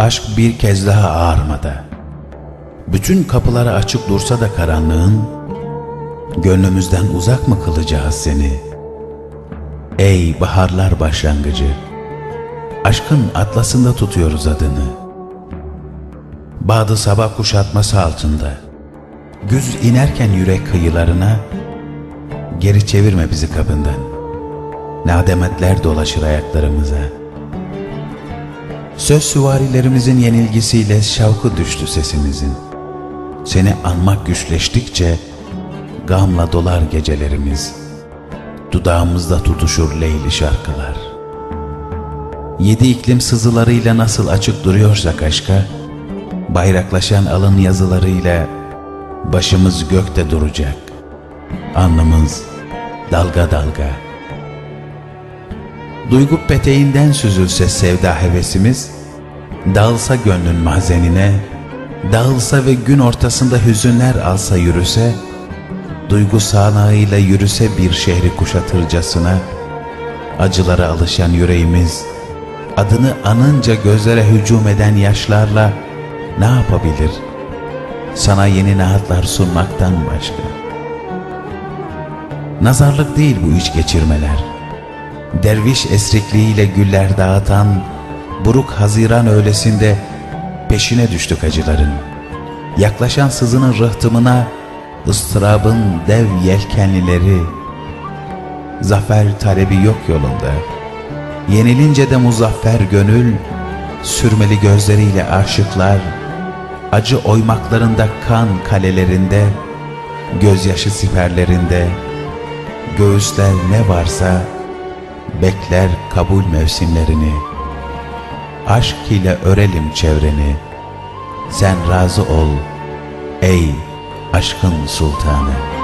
aşk bir kez daha ağarmada. Bütün kapıları açık dursa da karanlığın, gönlümüzden uzak mı kılacağız seni? Ey baharlar başlangıcı, aşkın atlasında tutuyoruz adını. Bağdı sabah kuşatması altında, güz inerken yürek kıyılarına, geri çevirme bizi kabından. Nademetler dolaşır ayaklarımıza. Söz süvarilerimizin yenilgisiyle şavkı düştü sesimizin. Seni anmak güçleştikçe gamla dolar gecelerimiz. Dudağımızda tutuşur leyli şarkılar. Yedi iklim sızılarıyla nasıl açık duruyorsak aşka, bayraklaşan alın yazılarıyla başımız gökte duracak. Alnımız dalga dalga. Duygu peteğinden süzülse sevda hevesimiz, dağılsa gönlün mahzenine, dağılsa ve gün ortasında hüzünler alsa yürüse, duygu sağanağıyla yürüse bir şehri kuşatırcasına, acılara alışan yüreğimiz, adını anınca gözlere hücum eden yaşlarla ne yapabilir? Sana yeni naatlar sunmaktan başka. Nazarlık değil bu iç geçirmeler. Derviş esrikliğiyle güller dağıtan buruk haziran öğlesinde peşine düştük acıların. Yaklaşan sızının rıhtımına ıstırabın dev yelkenlileri. Zafer talebi yok yolunda. Yenilince de muzaffer gönül, sürmeli gözleriyle aşıklar, acı oymaklarında kan kalelerinde, gözyaşı siperlerinde, göğüsler ne varsa bekler kabul mevsimlerini. Aşk ile örelim çevreni. Sen razı ol ey aşkın sultanı.